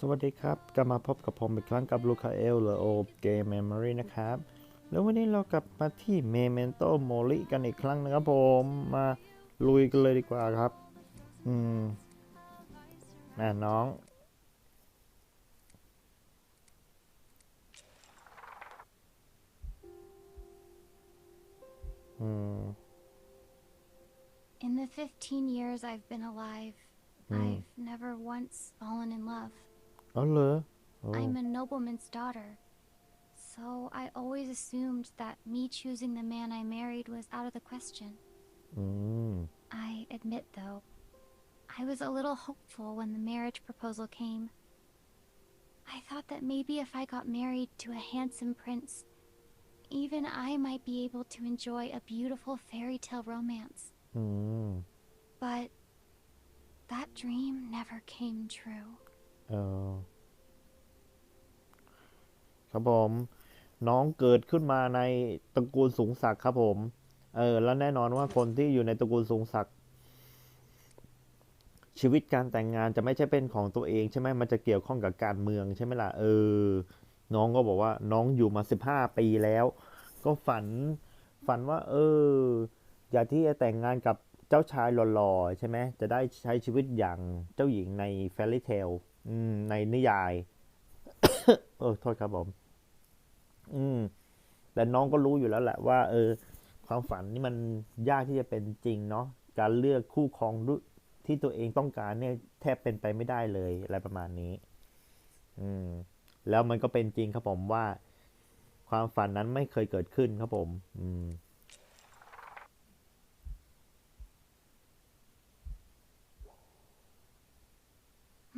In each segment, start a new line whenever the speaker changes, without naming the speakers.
สวัสดีครับ กลับมาพบกับผมอีกครั้งกับลูคาเอลหรือโอเกมเมมโมรีนะครับ แล้ววันนี้เรากลับมาที่เมเมนโตโมลิกันอีกครั้งนะครับผมมาลุยกันเลยดีกว่าครับ อืมแม่น้อง อืม
In the 15 years I've been alive,
Hmm.
I've never once fallen in love.
Oh.
I'm a nobleman's daughter. So I always assumed that me choosing the man I married was out of the question.
Mm.
I admit, though, I was a little hopeful when the marriage proposal came. I thought that maybe if I got married to a handsome prince, even I might be able to enjoy a beautiful fairy tale romance.
Mm.
But that dream never came true.
เออครับผม น้องเกิดขึ้นมาในตระกูลสูงศักดิ์ครับผม เออ แล้วแน่นอนว่าคนที่อยู่ในตระกูลสูงศักดิ์ชีวิตการแต่งงานจะไม่ใช่เป็นของตัวเองใช่ไหมมันจะเกี่ยวข้องกับการเมืองใช่ไหมล่ะ เออ น้องก็บอกว่า น้องอยู่มาสิบห้าปีแล้ว ก็ฝัน ฝันว่า เออ อยากที่จะแต่งงานกับเจ้าชายหล่อๆใช่ไหมจะได้ใช้ชีวิตอย่างเจ้าหญิงในแฟรี่เทล ในนิยาย เออโทษครับผม อืม แต่น้องก็รู้อยู่แล้วแหละว่า เออ ความฝันนี่มันยากที่จะเป็นจริงเนาะการเลือกคู่ครองที่ตัวเองต้องการเนี่ย แทบเป็นไปไม่ได้เลยอะไรประมาณนี้ อืม แล้วมันก็เป็นจริงครับผมว่า ความฝันนั้นไม่เคยเกิดขึ้นครับผม อืม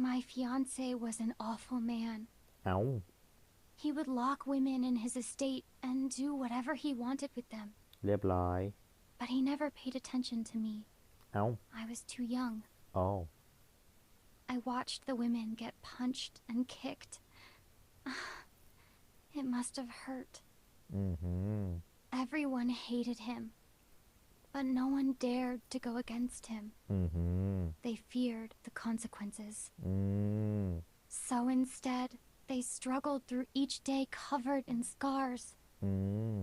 My fiance was an awful man.
เอา
He would lock women in his estate and do whatever he wanted with them.
เรียบร้อย
But he never paid attention to me.
เอา
I was too young.
อ๋อ
I watched the women get punched and kicked. It must have hurt.
อือหือ
Everyone hated him. But no one dared to go against him.
อือหือ
They feared the consequences.
อืม
So instead, they struggled through each day covered in scars.
อืม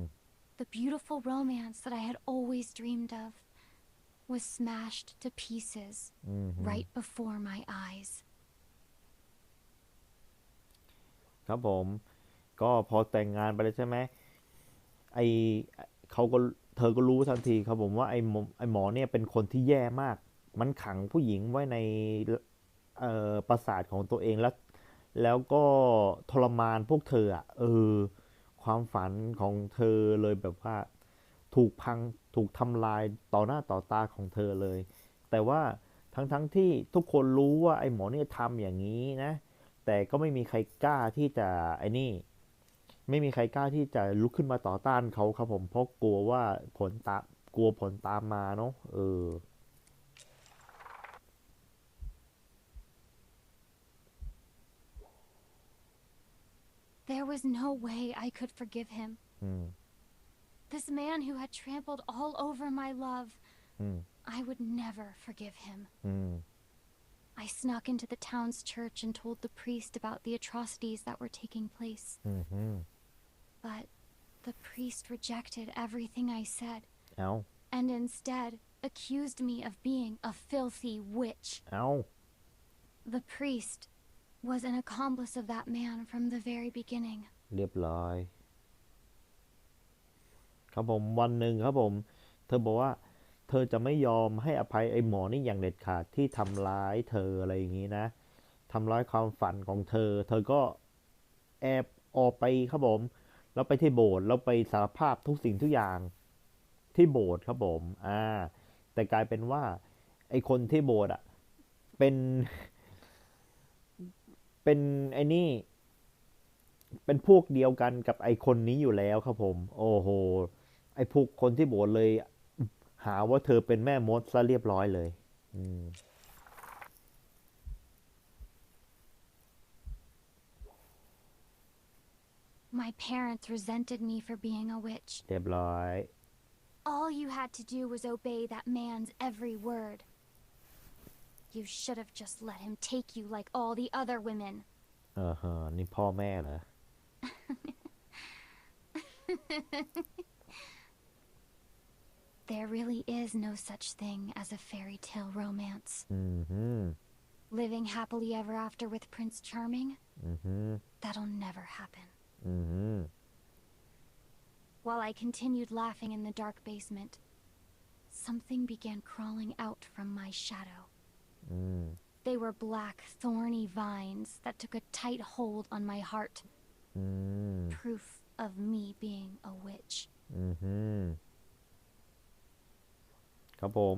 The beautiful romance that I had always dreamed of was smashed to pieces
อืม
right before my eyes.
ครับผม ก็พอแต่งงานไปแล้วใช่ไหมไอเขาก็ เธอก็รู้ทันทีครับผมว่าไอหมอไอหมอเนี่ยเป็นคนที่แย่มาก มันขังผู้หญิงไว้ในเอ่อปราสาทของตัวเองแล้ว แล้วก็ทรมานพวกเธออะเออความฝันของเธอเลยแบบว่า ถูกพังถูกทำลายต่อหน้าต่อตาของเธอเลย แต่ว่าทั้งทั้งๆที่ทุกคนรู้ว่าไอ้หมอเนี่ยทำอย่างนี้นะ แต่ก็ไม่มีใครกล้าที่จะไอ้นี่ ไม่มีใครกล้าที่จะลุกขึ้นมาต่อต้านเขาครับผมเพราะกลัวว่าผลตามกลัวผลตามมาเนาะเออ
There was no way I could forgive him.
อืม
This man who had trampled all over my love,
อืม
I would never forgive him.
อืม
I snuck into the town's church and told the priest about the atrocities that were taking place.
อืมอืม
But the priest rejected everything I said
เอา
and instead accused me of being a filthy witch.
เอา
The priest was an accomplice of that man from the very beginning.
เรียบร้อย ครับผมวันหนึ่งครับผม เธอบอกว่า เธอจะไม่ยอมให้อภัยไอ้หมอนี่อย่างเด็ดขาดที่ทำร้ายเธออะไรอย่างนี้นะทำร้ายความฝันของเธอ เธอก็แอบออกไปครับผม แล้วไปที่โบสถ์แล้วไปสารภาพทุกสิ่งทุกอย่างที่โบสถ์ครับผม อ่า แต่กลายเป็นว่า ไอ้คนที่โบสถ์อะ เป็น เป็นไอ้นี่ เป็นพวกเดียวกันกับไอคนนี้อยู่แล้วครับผม โอ้โห ไอพวกคนที่โบสถ์เลย หาว่าเธอเป็นแม่มดซะเรียบร้อยเลย อืม
My parents resented me for being a witch.
เรียบร้อย
All you had to do was obey that man's every word. You should have just let him take you like all the other women.
เออฮะนี่พ่อแม่เหรอ
There really is no such thing as a fairy tale romance.
อืมฮึ
Living happily ever after with Prince Charming?
อืมฮึ
That'll never happen.
อืมฮึ
While I continued laughing in the dark basement, something began crawling out from my shadow.
อืม
They were black, thorny vines that took a tight hold on my heart,
อืม
proof of me being a witch.
อืมฮึครับผม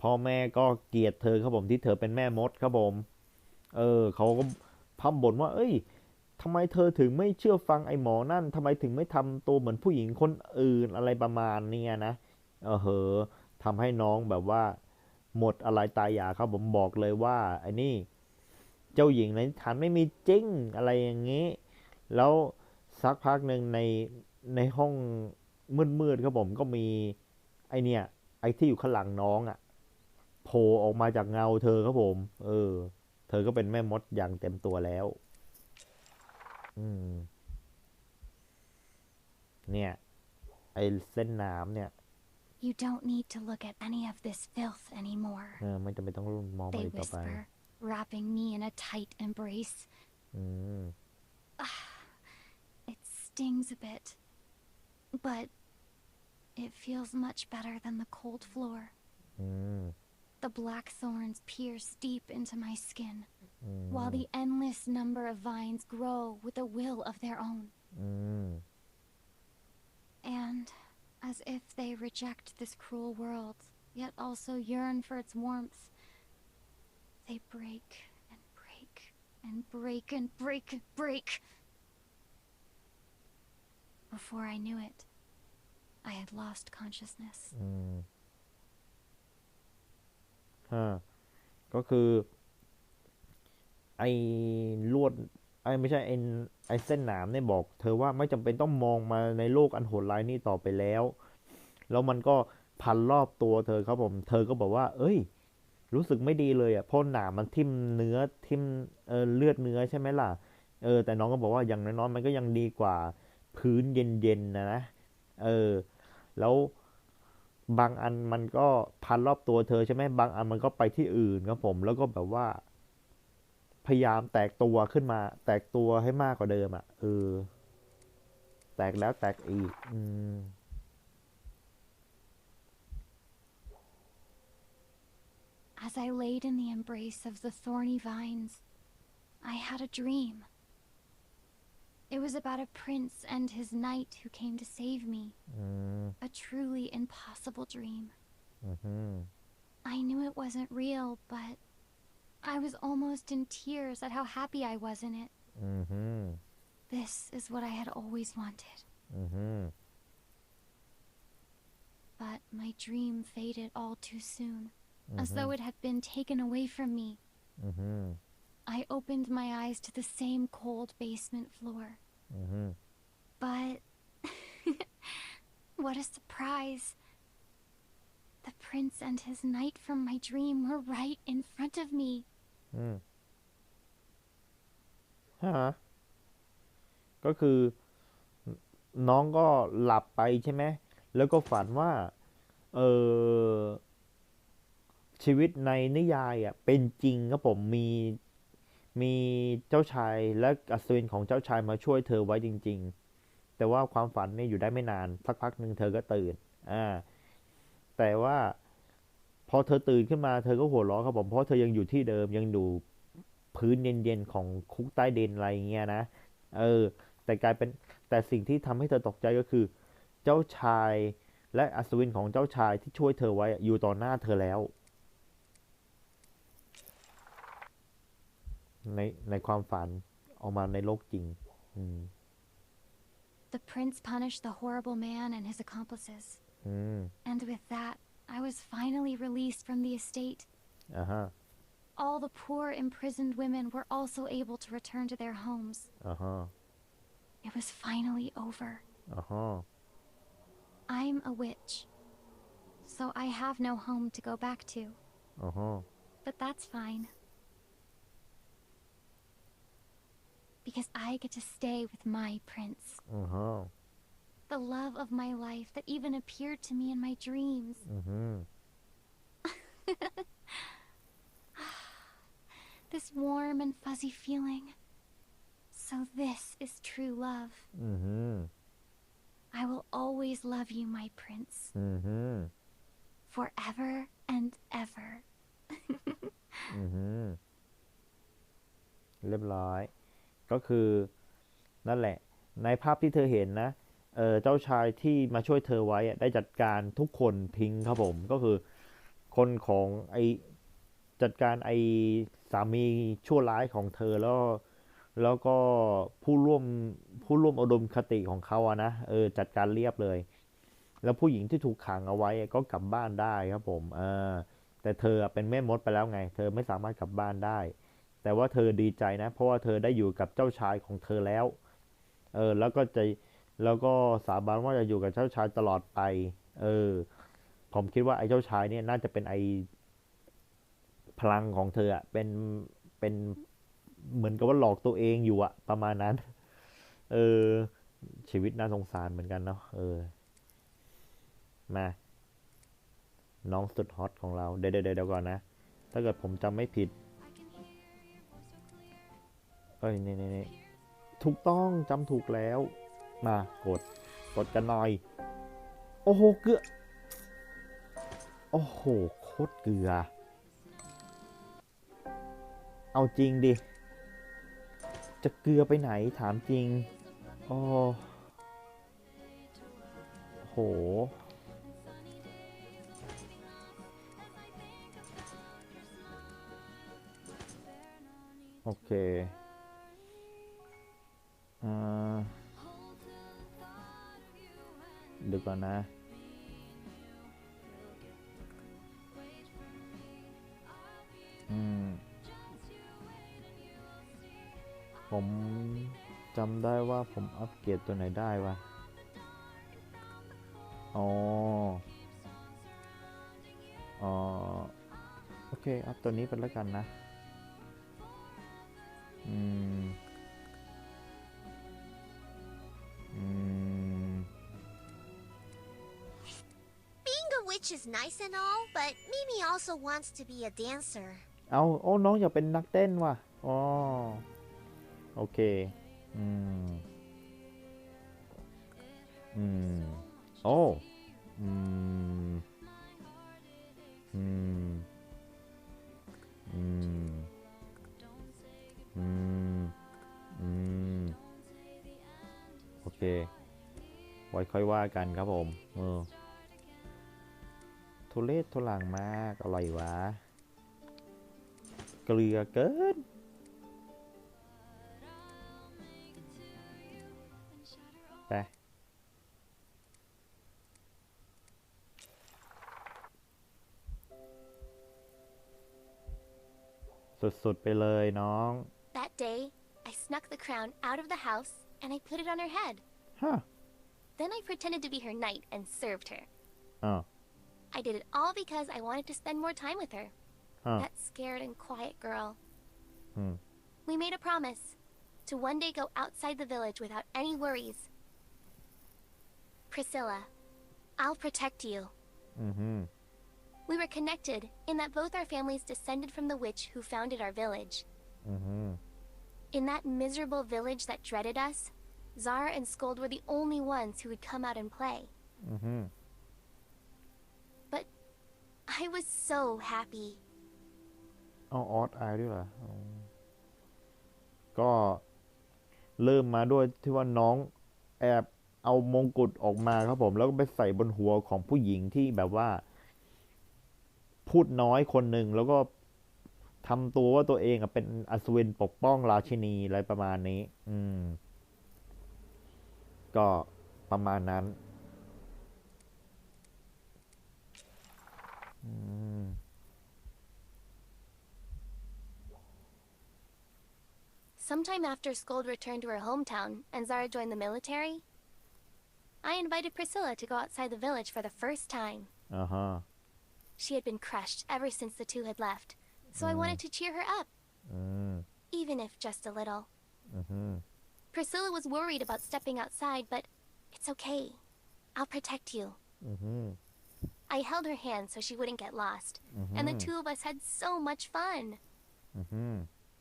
พ่อแม่ก็เกลียดเธอครับผมที่เธอเป็นแม่มดครับผม เออเขาก็พร่ำบ่นว่า เอ้ย ทำไมเธอถึงไม่เชื่อฟังไอ้หมอนั่นทำไมถึงไม่ทำตัวเหมือนผู้หญิงคนอื่นอะไรประมาณเนี้ยนะเออเหอะทำให้น้องแบบว่า หมดอะไรตายอยากครับผมบอกเลยว่าไอ้นี่ เจ้าหญิงในนิทานไม่มีจริงอะไรอย่างนี้ แล้วสักพักหนึ่งในในห้องมืดๆครับผมก็มีไอเนี่ย ไอที่อยู่ข้างหลังน้องอะ่ะโผล่ออกมาจากเงาเธอครับผม เออ เธอก็เป็นแม่มดอย่างเต็มตัวแล้ว อืม เนี่ย ไอเส้นน้ำเนี่ย
You don't need to look at any of this filth anymore,
เออไม่จำเป็นต้องมองไป
they
อีกต่อไป
whisper, wrapping me in a tight embrace.
อืม
It stings a bit, but it feels much better than the cold floor.
อืม
the black thorns pierce deep into my skin,
mm.
while the endless number of vines grow with a will of their own.
Mm.
And, as if they reject this cruel world, yet also yearn for its warmth, they break and break and break and break and break. Before I knew it, I had lost consciousness.
Mm. ก็คือ ไอ้ลวดไอ้ไม่ใช่ไอ้ไอ้เส้นหนามเนี่ยบอก เธอว่าไม่จำเป็นต้องมองมาในโลกอันโหดร้ายนี้ต่อไปแล้ว แล้วมันก็พันรอบตัวเธอครับผม เธอก็บอกว่า เอ้ย รู้สึกไม่ดีเลยอะเพราะหนามมันทิ่มเนื้อทิ่มเออเลือดเนื้อใช่ไหมล่ะเออแต่น้องก็บอกว่าอย่างน้อยๆมันก็ยังดีกว่าพื้นเย็นๆนะนะเออ แล้ว บางอันมันก็พันรอบตัวเธอใช่ไหมบางอันมันก็ไปที่อื่นครับผม แล้วก็แบบว่า พยายามแตกตัวขึ้นมา แตกตัวให้มากกว่าเดิมอะเออแตกแล้วแตกอีก อืม
As I laid in the embrace of the thorny vines, I had a dream. It was about a prince and his knight who came to save me.
Mm.
A truly impossible dream.
Mm -hmm.
I knew it wasn't real, but I was almost in tears at how happy I was in it.
Mm -hmm.
This is what I had always wanted.
-hmm.
But my dream faded all too soon, as
mm-hmm.
though it had been taken away from me.
Mm-hmm.
I opened my eyes to the same cold basement floor.
อือหือ
But what a surprise! The prince and his knight from my dream were right in front of me.
อืมฮะก็คือนน้องก็หลับไปใช่ไหม แล้วก็ฝันว่า เออชีวิตในนิยายอะ เป็นจริงครับผมมี มีเจ้าชายและอัศวินของเจ้าชายมาช่วยเธอไว้จริง ๆ แต่ว่าความฝันเนี่ยอยู่ได้ไม่นาน สักพักหนึ่งเธอก็ตื่น อ่า แต่ว่าพอเธอตื่นขึ้นมาเธอก็หัวเราะครับผม เพราะเธอยังอยู่ที่เดิมยังอยู่พื้นเย็นๆของคุกใต้เดนอะไรเงี้ยนะ เออ แต่กลายเป็นแต่สิ่งที่ทำให้เธอตกใจก็คือ เจ้าชายและอัศวินของเจ้าชายที่ช่วยเธอไว้อยู่ต่อหน้าเธอแล้ว ในในความฝันออกมาในโลกจริง อืม
The prince punished the horrible man and his accomplices.
อืม
And with that, I was finally released from the estate.
อ่าฮะ
All the poor imprisoned women were also able to return to their homes.
อ่าฮะ
It was finally over.
อ่าฮะ
I'm a witch. So I have no home to go back to.
อ่าฮะ
But that's fine. because I get to stay with my prince.
อือฮะ
The love of my life that even appeared to me in my dreams.
อือฮึ
This warm and fuzzy feeling. So this is true love.
อือฮึ
I will always love you, my prince,
อือฮึ
forever and ever.
อือฮึเรียบร้อย ก็คือนั่นแหละ ในภาพที่เธอเห็นนะเเจ้าชายที่มาช่วยเธอไว้ได้จัดการทุกคนทิ้งครับผม ก็คือคนของไอจัดการไอสามีชั่วร้ายของเธอแล้วแล้วก็ผู้ร่วมผู้ร่วมอุดมคติของเขาอะนะเออจัดการเรียบเลย แล้วผู้หญิงที่ถูกขังเอาไว้ก็กลับบ้านได้ครับผมเออแต่เธอเป็นแม่มดไปแล้วไง เธอไม่สามารถกลับบ้านได้ แต่ว่าเธอดีใจนะ เพราะว่าเธอได้อยู่กับเจ้าชายของเธอแล้ว เออ แล้วก็จะแล้วก็สาบานว่าจะอยู่กับเจ้าชายตลอดไป เออ ผมคิดว่าไอ้เจ้าชายเนี่ยน่าจะเป็นไอพลังของเธออะเป็นเป็นเหมือนกับว่าหลอกตัวเองอยู่อะประมาณนั้น เออ ชีวิตน่าสงสารเหมือนกันเนาะเออ มา น้องสุดฮอตของเรา เดี๋ยวเดี๋ยวเดี๋ยวก่อนนะ ถ้าเกิดผมจำไม่ผิด เอ้ยนี่นี่นี่ถูกต้องจำถูกแล้ว มากด กดกันหน่อย โอ้โห เกลือ โอ้โห โคตรเกลือ เอาจริงดิ จะเกลือไปไหนถามจริง โอ้โหโอเค เดี๋ยวก่อนนะผมจำได้ว่าผมอัปเกรดตัวไหนได้วะ อ๋อ อ๋อ โอเค อัพตัวนี้เป็นแล้วกันนะ
beach is nice and all, but Mimi also wants to be a dancer.
เอาโอ้น้องอยากเป็นนักเต้นว่ะอ๋อโอเคอืมอืมโอ้อืมอืมอืมอืมอืมโอเค ไว้ค่อยว่ากันครับผมเออ ทุเลศทุลังมากอะไรวะ เกลือเกิน ไป สุด ๆ ไปเลยน้อง
That day, I snuck the crown out of the house and I put it on her head.
ฮะ
Then I pretended to be her knight and served her.
อ้าว
I did it all because I wanted to spend more time with her.
Huh.
That scared and quiet girl.
Hmm.
We made a promise to one day go outside the village without any worries. Priscilla, I'll protect you.
Mm hmm
We were connected in that both our families descended from the witch who founded our village.
Mm hmm
In that miserable village that dreaded us, Zara and Scold were the only ones who would come out and play.
Mm hmm
I was so happy.
เอาออสอด้วยเหรออ๋อก็เริ่มมาด้วยที่ว่าน้องแอบเอามงกุฎออกมาครับผม แล้วก็ไปใส่บนหัวของผู้หญิงที่แบบว่า พูดน้อยคนหนึ่งแล้วก็ทำตัวว่าตัวเองอะเป็นอัศวินปกป้องราชินีอะไรประมาณนี้ อืม ก็ประมาณนั้น Mm.
Sometime after Scold returned to her hometown and Zara joined the military, I invited Priscilla to go outside the village for the first time.
Uh-huh.
She had been crushed ever since the two had left, so mm. I mm-hmm. wanted to cheer her up.
Mm.
Even if just a little.
Mm -hmm.
Priscilla was worried about stepping outside, but it's okay. I'll protect you.
-hmm.
I held her hand so she wouldn't get lost, and the two of us had so much fun.
อือฮึ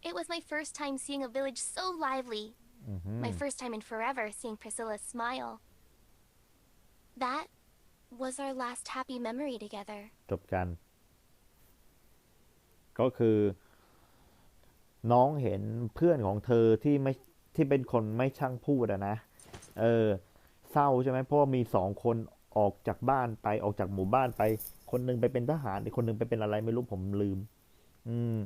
It was my first time seeing a village so lively,
อือฮึ
my first time in forever seeing Priscilla smile. That was our last happy memory together.
จบกัน ก็คือ น้องเห็นเพื่อนของเธอที่ไม่ที่เป็นคนไม่ช่างพูดอะนะ เออ เศร้าใช่ไหมเพราะว่ามีสองคน ออกจากบ้านไปออกจากหมู่บ้านไป คนหนึงไปเป็นทหารอีกคนหนึงไปเป็นอะไรไม่รู้ผมลืม อืม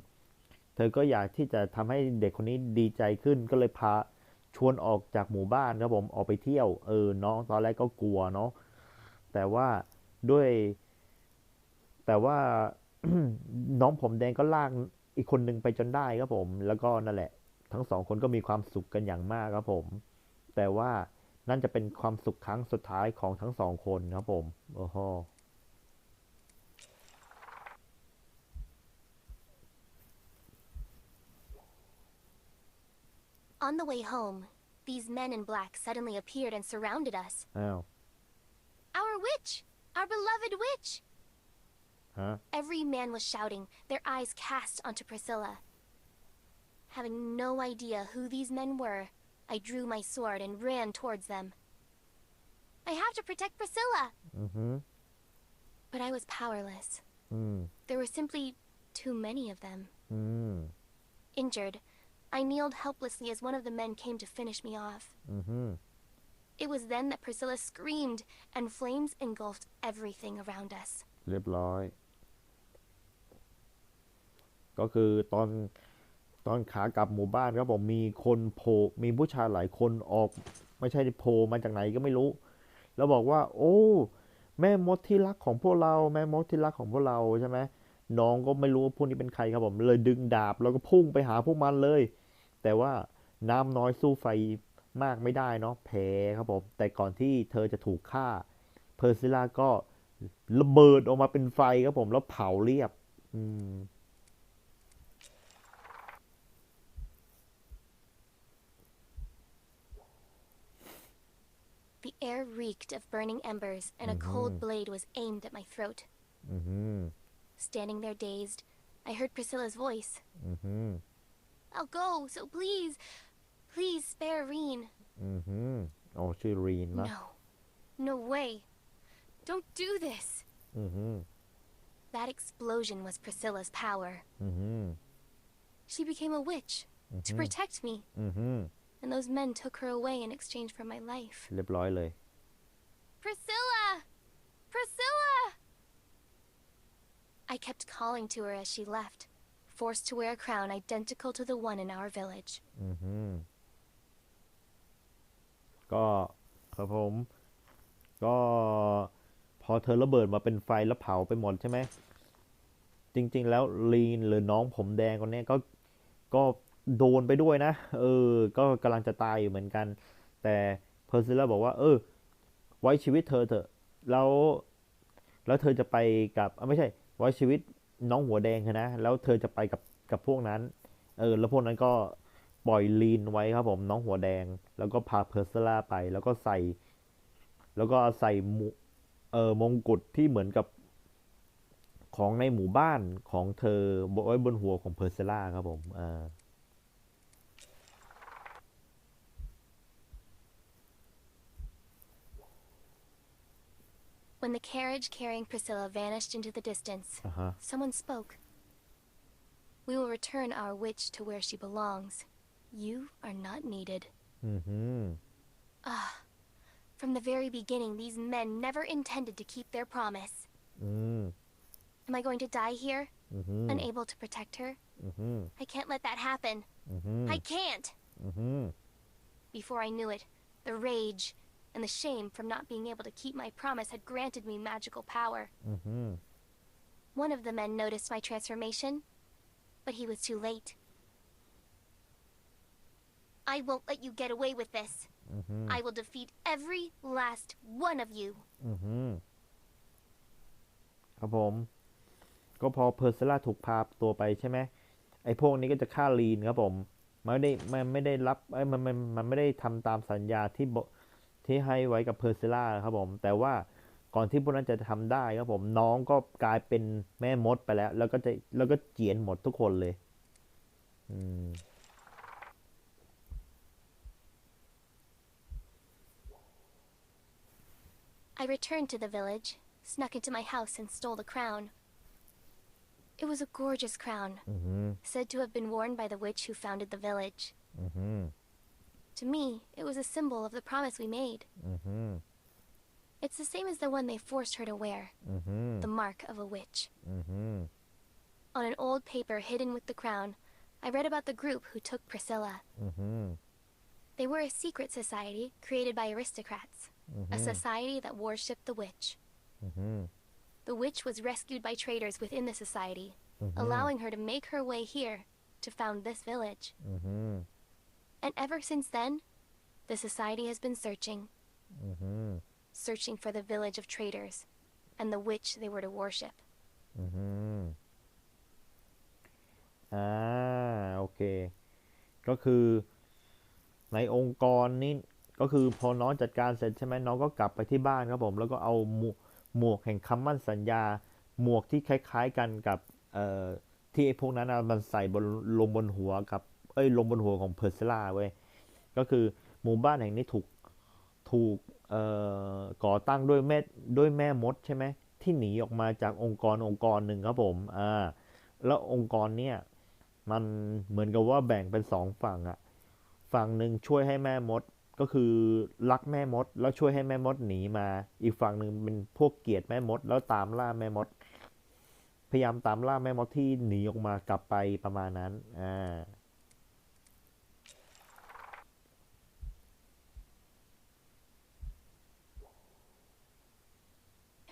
เธอก็อยากที่จะทำให้เด็กคนนี้ดีใจขึ้นก็เลยพาชวนออกจากหมู่บ้านครับผมออกไปเที่ยว เออน้องตอนแรกก็กลัวเนาะแต่ว่าด้วย แต่ว่าน้องผมแดงก็ลากอีกคนหนึ่งไปจนได้ครับผม แล้วก็นั่นแหละ ทั้งสองคนก็มีความสุขกันอย่างมากครับผม แต่ว่า นั่นจะเป็นความสุขครั้งสุดท้ายของทั้งสองคนครับผม โอ้โห
On the way home, these men in black suddenly appeared and surrounded us.
อ้าว
Our witch! Our beloved witch!
ฮะ
Every man was shouting, their eyes cast onto Priscilla. Having no idea who these men were, I drew my sword and ran towards them. I have to protect Priscilla!
อือฮึ
But I was powerless.
อืม
There were simply too many of them.
อืม
Injured, I kneeled helplessly as one of the men came to finish me off.
อือฮึ
It was then that Priscilla screamed, and flames engulfed everything around us.
เรียบร้อย ก็คือตอน ตอนขากลับหมู่บ้านครับผมมีคนโผล่มีผู้ชายหลายคนออก ไม่ใช่โผล่มาจากไหนก็ไม่รู้ แล้วบอกว่า โอ้ แม่มดที่รักของพวกเรา แม่มดที่รักของพวกเราใช่ไหมน้องก็ไม่รู้ว่าพวกนี้เป็นใครครับผมเลยดึงดาบแล้วก็พุ่งไปหาพวกมันเลย แต่ว่าน้ำน้อยสู้ไฟมากไม่ได้เนาะแพ้ครับผมแต่ก่อนที่เธอจะถูกฆ่า เพอร์ซิล่าก็ระเบิดออกมาเป็นไฟครับผมแล้วเผาเรียบ อืม
air reeked of burning embers, and mm -hmm. a cold mm-hmm. blade was aimed at my throat.
Mm -hmm.
Standing there dazed, I heard Priscilla's voice.
Mm -hmm.
I'll go, so please, please spare Reen.
Mm-hmm. Oh, she Reen,
No, no way. Don't do this.
Mm-hmm.
That explosion was Priscilla's power.
Mm-hmm.
She became a witch to mm-hmm. protect me.
Mm-hmm.
And those men took her away in exchange for my life.
เรียบร้อยเลย
Priscilla! Priscilla! I kept calling to her as she left, forced to wear a crown identical to the one in our village.
อือฮึก็ครับผม ก็พอเธอระเบิดมาเป็นไฟแล้วเผาไปหมดใช่ไหม จริง ๆ แล้วลีนหรือน้องผมแดงคนเนี้ยก็ก็ โดนไปด้วยนะ เออ ก็กำลังจะตายอยู่เหมือนกัน แต่เพอร์ซิล่าบอกว่า เออ ไว้ชีวิตเธอเถอะ แล้ว แล้วเธอจะไปกับอะไม่ใช่ ไว้ชีวิตน้องหัวแดงเถอนะ แล้วเธอจะไปกับ กับพวกนั้น เออ แล้วพวกนั้นก็ปล่อยลีนไว้ครับผม น้องหัวแดง แล้วก็พาเพอร์ซิล่าไป แล้วก็ใส่ แล้วก็ใส่มเออมงกุฎที่เหมือนกับของในหมู่บ้านของเธอไว้บนหัวของเพอร์เซล่าครับผมอ่า
When the carriage carrying Priscilla vanished into the distance,
uh -huh.
someone spoke. We will return our witch to where she belongs. You are not needed.
Mm-hmm.
Ah. From the very beginning, these men never intended to keep their promise.
Mm.
Am I going to die here?
Mm -hmm.
Unable to protect her?
Mm -hmm.
I can't let that happen.
-hmm.
I can't!
Mm-hmm.
Before I knew it, the rage, and the shame from not being able to keep my promise had granted me magical power.
อือหือ
One of the men noticed my transformation, but he was too late. I won't let you get away with this.
อือหือ
I will defeat every last one of you.
อือหือครับผม ก็พอเพอร์เซล่าถูกพาตัวไปใช่ไหมไอ้พวกนี้ก็จะฆ่าลีนครับผม มันไม่ได้มันไม่ได้รับเอ้ยมันมันมันไม่ได้ทำตามสัญญาที่บอก ที่ให้ไว้กับเพอร์ซิล่าครับผม แต่ว่าก่อนที่พวกนั้นจะทำได้ครับผมน้องก็กลายเป็นแม่มดไปแล้ว แล้วก็จะแล้วก็เจียนหมดทุกคนเลย อืม
I returned to the village, snuck into my house, and stole the crown. It was a gorgeous crown,
อือหือ
said to have been worn by the witch who founded the village.
อือหือ
To me, it was a symbol of the promise we made.
Mm -hmm.
It's the same as the one they forced her to wear
mm -hmm.
the mark of a witch.
Mm -hmm.
On an old paper hidden with the crown, I read about the group who took Priscilla.
Mm-hmm.
They were a secret society created by aristocrats, a
mm-hmm.
society that worshipped the witch.
Mm-hmm.
The witch was rescued by traitors within the society, allowing her to make her way here to found this village.
อือหือ
And ever since then, the society has been searching,
อือหือ
searching for the village of traders and the witch they were to worship.
อือหืออ่าโอเค ก็คือในองค์กรนี้ก็คือพอน้องจัดการเสร็จใช่ไหมน้องก็กลับไปที่บ้านครับผม แล้วก็เอาหมวหมวกแห่งคำมั่นสัญญา หมวกที่คล้าย ๆกันกับเอ่อที่ไอ้พวกนั้นน่ะมันใส่บนลงบนหัวกับ เอ้ยลงบนหัวของเพอร์เซล่าเว้ยก็คือหมู่บ้านแห่งนี้ถูกถูกเอ่อก่อตั้งด้วยแม่ด้วยแม่มดใช่ไหมที่หนีออกมาจากองค์กรองค์กรหนึ่งครับผมอ่าแล้วองค์กรเนี่ยมันเหมือนกับว่าแบ่งเป็นสองฝั่งอะฝั่งหนึ่งช่วยให้แม่มดก็คือรักแม่มด แล้วช่วยให้แม่มดหนีมา อีกฝั่งหนึ่งเป็นพวกเกลียดแม่มด แล้วตามล่าแม่มด พยายามตามล่าแม่มดที่หนีออกมากลับไปประมาณนั้นอ่า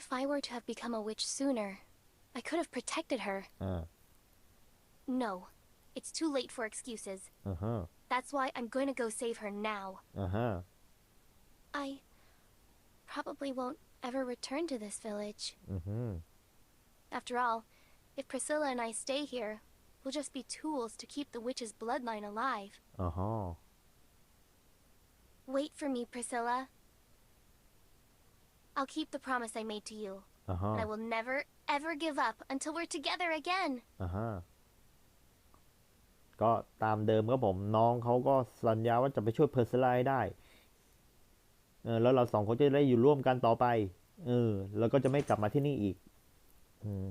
If I were to have become a witch sooner, I could have protected her.
Uh.
No, it's too late for excuses.
Uh huh.
That's why I'm going to go save her now.
Uh huh.
I probably won't ever return to this village.
Mm hmm.
After all, if Priscilla and I stay here, we'll just be tools to keep the witch's bloodline alive.
Uh huh.
Wait for me, Priscilla. I'll keep the promise I made to you,
อ่าฮะ
and I will never, ever give up until we're together again.
อ่าฮะก็ตามเดิมครับผมน้องเขาก็สัญญาว่าจะไปช่วยเพอร์เซลาให้ได้เออแล้วเราสองคนจะได้อยู่ร่วมกันต่อไปเออแล้วก็จะไม่กลับมาที่นี่อีก อืม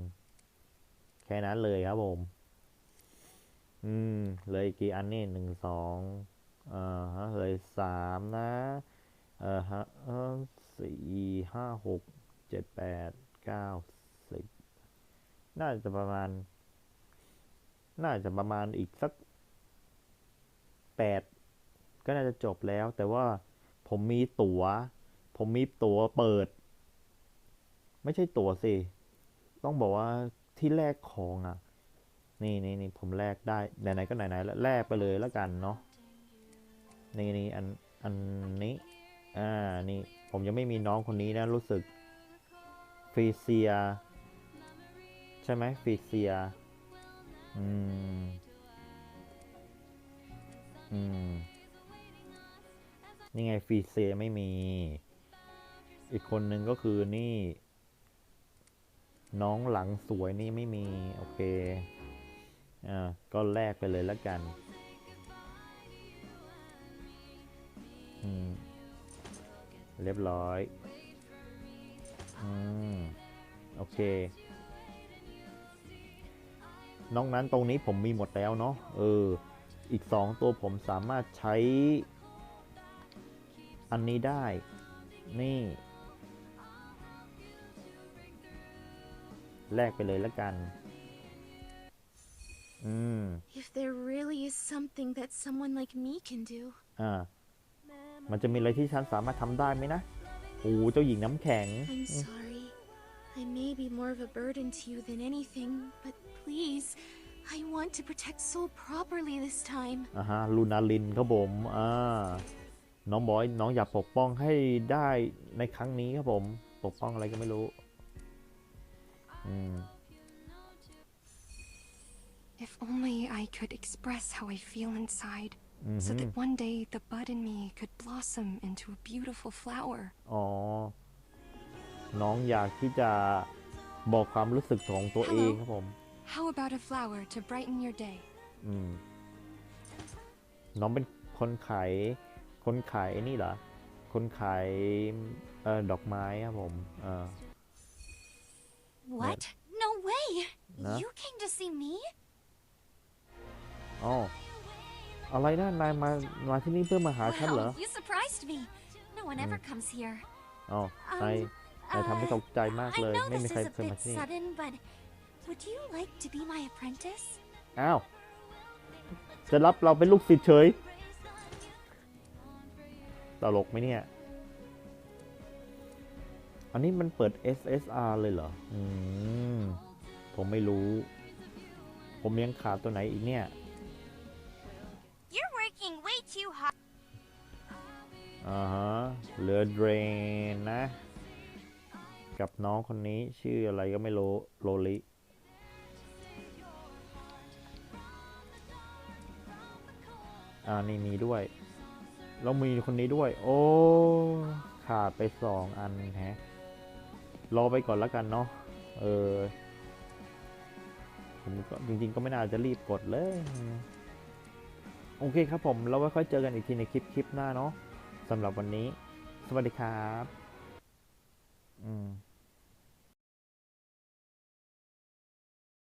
แค่นั้นเลยครับผม อืมเหลยกี่อันนี่หนึ่งสองอ่าฮะเหลยสามนะเออฮะเออ สี่ห้าหกเจ็ดแปดเก้าสิบน่าจะประมาณ น่าจะประมาณอีกสักแปดก็น่าจะจบแล้ว แต่ว่าผมมีตัว๋ว ผมมีตั๋วเปิด ไม่ใช่ตั๋วสิ ต้องบอกว่าที่แลกของอะ นี่นี่นี่ผมแลกได้ ไหนๆก็ไหนๆแล้วแลกไปเลยแล้วกันเนาะนี่นี่อันอันนี้ อ่า นี่ ผมยังไม่มีน้องคนนี้นะ รู้สึกฟีเซีย ใช่ไหมฟีเซีย อืม อืม นี่ไงฟีเซียไม่มี อีกคนหนึ่งก็คือนี่ น้องหลังสวยนี่ไม่มี โอเค อ่า ก็แลกไปเลยแล้วกัน อืม เรียบร้อยอืมโอเคนอกนั้นตรงนี้ผมมีหมดแล้วเนาะเออ อีกสองตัวผมสามารถใช้ อันนี้ได้ นี่ แลกไปเลยแล้วกัน อืม
If there really is something that someone like me can do.
อ่า มันจะมีอะไรที่ฉันสามารถทำได้ไหมนะโอ้โหเจ้าหญิงน้ำแข็ง
I'm sorry. I may be more of a burden to you than anything, but please, I want to protect Soul properly this time.
อ่าฮะลูนาลินครับผมอ่าน้องบอยน้องอยากปกป้องให้ได้ในครั้งนี้ครับผม ปกป้องอะไรก็ไม่รู้อืม
If only I could express how I feel inside,
อือ
so
ฮึ
that one day the bud in me could blossom into a beautiful flower.
อ๋อ น้องอยากที่จะบอกความรู้สึกของตัวเองครับผม
How about a flower to brighten your day?
อืม น้องเป็นคนขาย คนขายไอ้นี่เหรอ คนขายเอ่อดอกไม้ครับผมเออ
What? No way!
No?
You came to see me?
อ๋อ อะไรนะนายมามาที่นี่เพื่อมาหาฉันเหรอ
Wow, you surprised me. No one ever
Mm.
comes here.
อ๋อ
Um,
นายนายทำให้ตกใจมาก
I
เลย
know
ไม่มี
this
ใคร
is a
เคยมา
bit
ที่นี่
sudden, but would you like to be my apprentice?
อ้าว จะรับเราเป็นลูกศิษย์เฉยตลกไหมเนี่ย อันนี้มันเปิด SSR เลยเหรอ อืม ผมไม่รู้ ผมยังขาดตัวไหนอีกเนี่ย อ่าฮะเหลือเดรนนะ กับน้องคนนี้ชื่ออะไรก็ไม่รู้โลลิอ่านี่มีด้วย แล้วมีคนนี้ด้วย โอ้ ขาดไปสองอันแฮะ รอไปก่อนแล้วกันเนาะ เออ ผมก็จริง ๆ ก็ไม่น่าจะรีบกดเลย โอเคครับผม เราไว้ค่อยเจอกันอีกทีในคลิปคลิปหน้าเนาะ สำหรับวันนี้ สวัสดีครับ อืม